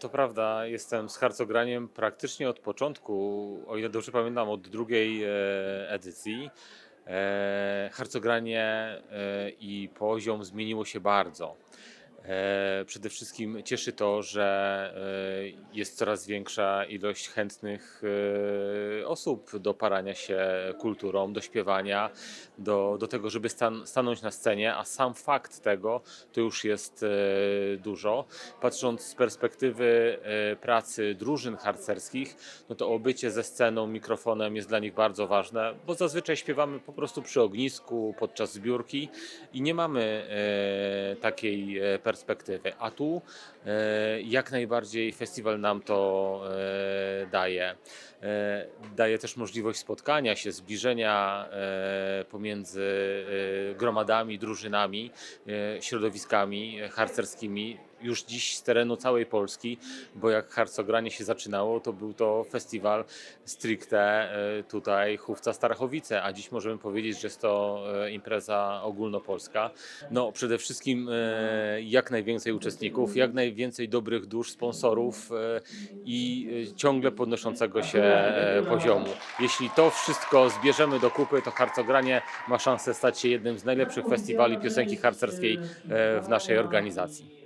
To prawda, jestem z harcograniem praktycznie od początku, o ile dobrze pamiętam, od drugiej e, edycji. E, Harcogranie e, i poziom zmieniło się bardzo. E, Przede wszystkim cieszy to, że e, jest coraz większa ilość chętnych e, osób do parania się kulturą, do śpiewania, do, do tego, żeby stan, stanąć na scenie, a sam fakt tego to już jest dużo. Patrząc z perspektywy pracy drużyn harcerskich, no to obycie ze sceną, mikrofonem jest dla nich bardzo ważne, bo zazwyczaj śpiewamy po prostu przy ognisku, podczas zbiórki i nie mamy takiej e, perspektywy. A tu e, jak najbardziej festiwal nam to e, daje. E, Daje też możliwość spotkania się, zbliżenia pomiędzy gromadami, drużynami, środowiskami harcerskimi. Już dziś z terenu całej Polski, bo jak harcogranie się zaczynało, to był to festiwal stricte e, tutaj Chówca Starachowice, a dziś możemy powiedzieć, że jest to e, impreza ogólnopolska. No przede wszystkim e, jak najwięcej uczestników, jak najwięcej dobrych dusz, sponsorów i ciągle podnoszącego się poziomu. Jeśli to wszystko zbierzemy do kupy, to harcogranie ma szansę stać się jednym z najlepszych festiwali piosenki harcerskiej w naszej organizacji.